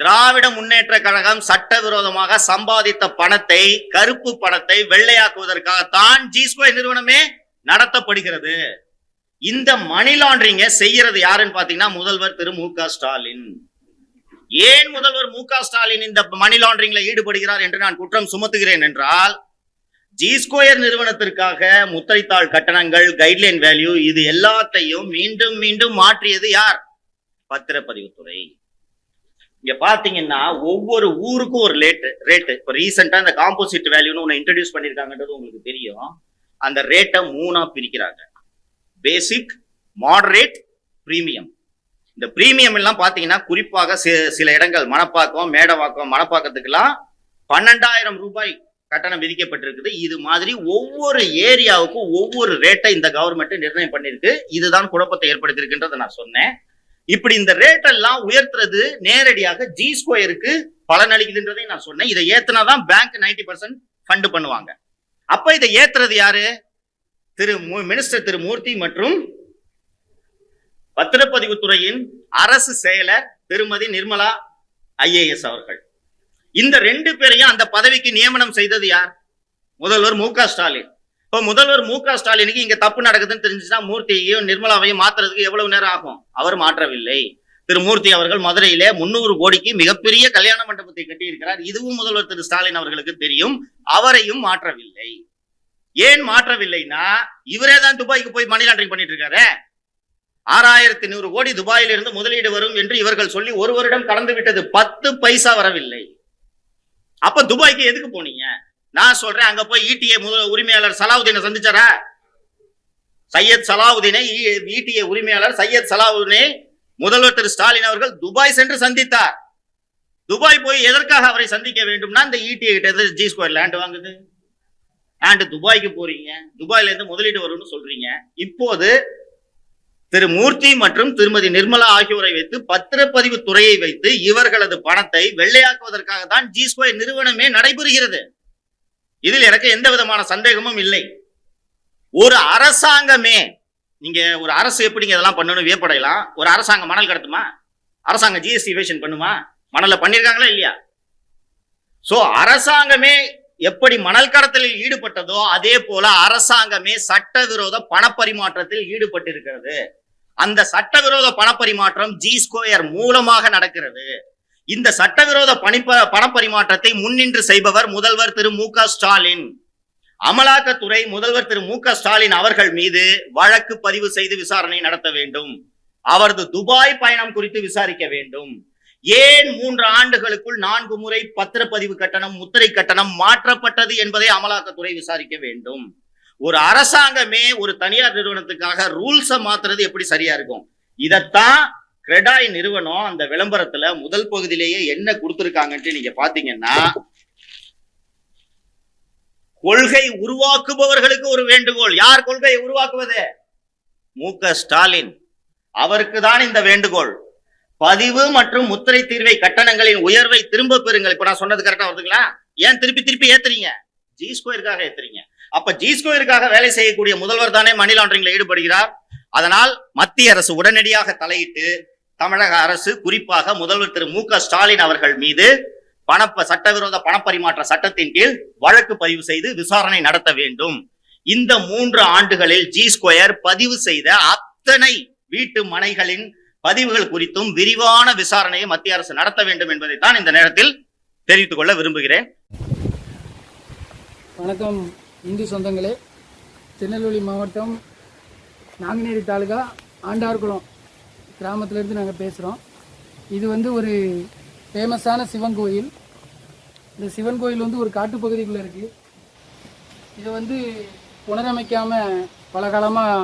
திராவிட முன்னேற்ற கழகம் சட்டவிரோதமாக சம்பாதித்த பணத்தை கருப்பு பணத்தை வெள்ளையாக்குவதற்காகத்தான் ஜி ஸ்கொயர் நிறுவனமே நடத்தப்படுகிறது. இந்த மணி லாண்டரிங்க செய்யறது யாருன்னு பாத்தீங்கன்னா முதல்வர் திரு மு ஸ்டாலின். ஏன் முதல்வர் மு ஸ்டாலின் இந்த மணி லாண்டரிங்ல ஈடுபடுகிறார் என்று நான் குற்றம் சுமத்துகிறேன் என்றால் ஜி ஸ்கொயர் நிறுவனத்திற்காக முத்திரைத்தாள் கட்டணங்கள் கைட்லைன் வேல்யூ இது எல்லாத்தையும் மீண்டும் மீண்டும் மாற்றியது யார்? பத்திரப்பதிவுத்துறை. இங்க பாத்தீங்கன்னா ஒவ்வொரு ஊருக்கும் ஒரு ரேட்டு ரேட்டு இப்போ ரீசெண்டா இந்த காம்போசிட் வேல்யூன்னு ஒன்று இன்ட்ரடியூஸ் பண்ணிருக்காங்கன்றது உங்களுக்கு தெரியும். அந்த ரேட்டை மூணா பிரிக்கிறாங்க. பேசிக் மாடரேட் பிரீமியம் இந்த பிரீமியம் எல்லாம் பாத்தீங்கன்னா குறிப்பாக சில இடங்கள் மணப்பாக்கம் மேடவாக்கம் மணப்பாக்கத்துக்கெல்லாம் பன்னெண்டாயிரம் ரூபாய் கட்டணம் விதிக்கப்பட்டிருக்குது. இது மாதிரி ஒவ்வொரு ஏரியாவுக்கும் ஒவ்வொரு ரேட்டை இந்த கவர்மெண்ட் நிர்ணயம் பண்ணிருக்கு. இதுதான் குழப்பத்தை ஏற்படுத்தியிருக்குன்றதை நான் சொன்னேன். இப்படி இந்த ரேட் எல்லாம் உயர்த்துறது நேரடியாக ஜி ஸ்கொயருக்கு பலன் அளிக்குதுன்றதை நான் சொன்னேன். இதை ஏத்துனாதான் பேங்க் 90% பர்சன்ட் ஃபண்ட் பண்ணுவாங்க. அப்ப இதை ஏத்துறது யாரு? திரு மினிஸ்டர் திரு மூர்த்தி மற்றும் பத்திரப்பதிவுத்துறையின் அரசு செயலர் திருமதி நிர்மலா ஐஏஎஸ் அவர்கள். இந்த ரெண்டு பேரையும் அந்த பதவிக்கு நியமனம் செய்தது யார்? முதல்வர் மு க ஸ்டாலின். இப்போ முதல்வர் மு க ஸ்டாலினுக்கு இங்க தப்பு நடக்குதுன்னு தெரிஞ்சுச்சுன்னா மூர்த்தியையும் நிர்மலாவையும் மாத்துறதுக்கு எவ்வளவு நேரம் ஆகும்? அவர் மாற்றவில்லை. திரு மூர்த்தி அவர்கள் மதுரையிலே முன்னூறு கோடிக்கு மிகப்பெரிய கல்யாண மண்டபத்தை கட்டியிருக்கிறார். இதுவும் முதல்வர் திரு ஸ்டாலின் அவர்களுக்கு தெரியும். அவரையும் மாற்றவில்லை. ஏன் மாற்றவில்லைன்னா இவரே தான் துபாய்க்கு போய் மணி லாண்டரிங் பண்ணிட்டு இருக்காரு ஆறாயிரத்தி நூறு கோடி துபாயிலிருந்து இருந்து முதலீடு வரும் என்று இவர்கள் சொல்லி ஒரு வருடம் கடந்து விட்டது. பத்து பைசா வரவில்லை. அப்ப துபாய்க்கு எதுக்கு போனீங்க? நான் சொல்றேன் அங்க போய் ஈட்டிஏ முதல் உரிமையாளர் சலாவுதீனை சந்திச்சாரா? சையத் சலாவுதீனை ஈட்டிஏ உரிமையாளர் சையத் சலாவுதீனை முதல்வர் திரு ஸ்டாலின் அவர்கள் துபாய் சென்று சந்தித்தார். துபாய் போய் எதற்காக அவரை சந்திக்க வேண்டும்னா இந்த ஈட்டிஏ கிட்ட இருந்து ஜி ஸ்கொயர் லேண்ட் வாங்குது. லேண்டு துபாய்க்கு போறீங்க. துபாயில இருந்து முதலீடு வரும்னு சொல்றீங்க. இப்போது திரு மூர்த்தி மற்றும் திருமதி நிர்மலா ஆகியோரை வைத்து பத்திரப்பதிவு துறையை வைத்து இவர்களது பணத்தை வெள்ளையாக்குவதற்காக தான் ஜி ஸ்கொயர் நிறுவனமே நடைபெறுகிறது. இதில் எனக்கு எந்த விதமான சந்தேகமும் இல்லை. ஒரு அரசாங்கமே நீங்க ஒரு அரசு எப்படிங்க இதெல்லாம் பண்ணணும் வியப்படையலாம்? ஒரு அரசாங்கம் மணல் கடத்துமா? அரசாங்கம் ஜிஎஸ்டி வேஷன் பண்ணுமா? மணல்ல பண்ணிருக்காங்களா இல்லையா? சோ அரசாங்கமே எப்படி மணல் கடத்தலில் ஈடுபட்டதோ அதே போல அரசாங்கமே சட்டவிரோத பணப்பரிமாற்றத்தில் ஈடுபட்டிருக்கிறது. அந்த சட்டவிரோத பணப்பரிமாற்றம் ஜி ஸ்கொயர் மூலமாக நடக்கிறது. இந்த சட்டவிரோத பணிப்ப பணப்பரிமாற்றத்தை முன்னின்று செய்பவர் முதல்வர் திரு மு ஸ்டாலின். அமலாக்கத்துறை முதல்வர் திரு மு க ஸ்டாலின் அவர்கள் மீது வழக்கு பதிவு செய்து விசாரணை நடத்த வேண்டும். அவரது துபாய் பயணம் குறித்து விசாரிக்க வேண்டும். ஏன் மூன்று ஆண்டுகளுக்குள் நான்கு முறை பத்திரப்பதிவு கட்டணம் முத்திரை கட்டணம் மாற்றப்பட்டது என்பதை அமலாக்கத்துறை விசாரிக்க வேண்டும். ஒரு அரசாங்கமே ஒரு தனியார் நிறுவனத்துக்காக ரூல்ஸை மாத்துறது எப்படி சரியா இருக்கும்? இதத்தான் கிரெடாய் நிறுவனம் அந்த விளம்பரத்துல முதல் பகுதியிலேயே என்ன கொடுத்துருக்காங்கன்ட்டு நீங்க பாத்தீங்கன்னா கொள்கை உருவாக்குபவர்களுக்கு ஒரு வேண்டுகோள். யார் கொள்கையை உருவாக்குவது? மு ஸ்டாலின். அவருக்கு தான் இந்த வேண்டுகோள். பதிவு மற்றும் முத்திரை தீர்வை கட்டணங்களின் உயர்வை திரும்ப பெறுங்கள். இப்ப நான் சொன்னது கரெக்டா வருதுங்களா? ஏன் திருப்பி திருப்பி ஏத்துறீங்க? ஜி ஸ்கொயருக்காக ஏத்துறீங்க. அப்ப ஜி ஸ்கொயருக்காக வேலை செய்யக்கூடிய முதல்வர் தானே மணி லாண்டரிங்ல ஈடுபடுகிறார். அதனால் மத்திய அரசு உடனடியாக தலையிட்டு தமிழக அரசு குறிப்பாக முதல்வர் திரு மு க ஸ்டாலின் அவர்கள் மீது பணப்ப சட்டவிரோத பணப்பரிமாற்ற சட்டத்தின் கீழ் வழக்கு பதிவு செய்து விசாரணை நடத்த வேண்டும். இந்த மூன்று ஆண்டுகளில் ஜி ஸ்கொயர் பதிவு செய்த அத்தனை வீட்டு மனைகளின் பதிவுகள் குறித்தும் விரிவான விசாரணையை மத்திய அரசு நடத்த வேண்டும் என்பதைத்தான் இந்த நேரத்தில் தெரிவித்துக் கொள்ள விரும்புகிறேன். வணக்கம் இந்து சொந்தங்களே. திருநெல்வேலி மாவட்டம் நாங்குநேரி தாலுகா ஆண்டார்குளம். கிராமத்திலேருந்து நாங்கள் பேசுகிறோம் இது வந்து ஒரு ஃபேமஸான சிவன் கோயில். இந்த சிவன் கோயில் வந்து ஒரு காட்டுப்பகுதிக்குள்ளே இருக்குது இதை வந்து புனரமைக்காமல் பல காலமாக